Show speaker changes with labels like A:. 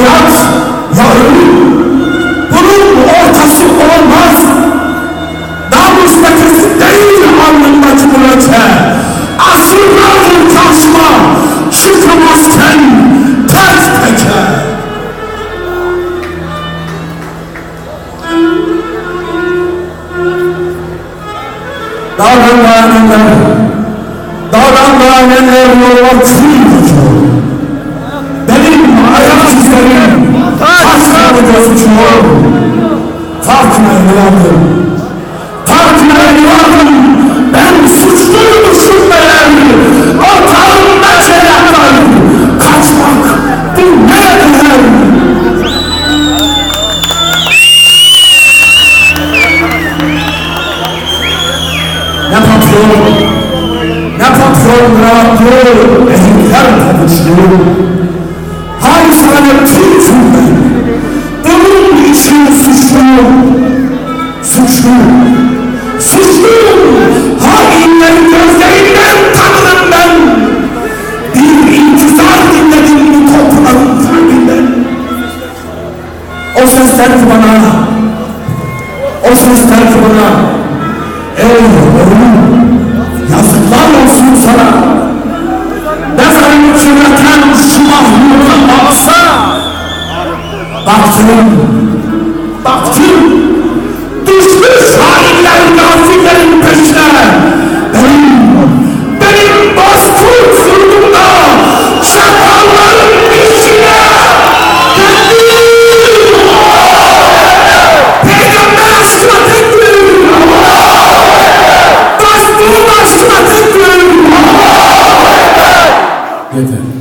A: hayat ya ölüm. Bunun ortası olmaz. Davus bekesi değil alnındaki bu öte. Asırlardır karşıma çıkamazken ters teker. Davranmayanlar, davranmayanlar yollar çiğ tutuyor. Taşları gözüküyor. Farkına inandım, farkına inandım. Ben suçluymuşum meğer. Ortağımda çelaklar, kaçmak bu ne kadar? Ne patron, ne patron rahatlığı, ezikler Suçlu, hainlerin gözlerinden tanırım ben. Bir intizar dinledim bu toprağın kalbinden. O sesler ki bana, o sesler ki bana, Ey oğlum, yazıklar olsun sana. Mezarını kirleten şu mahluka baksana. Baktım, baktım. with it.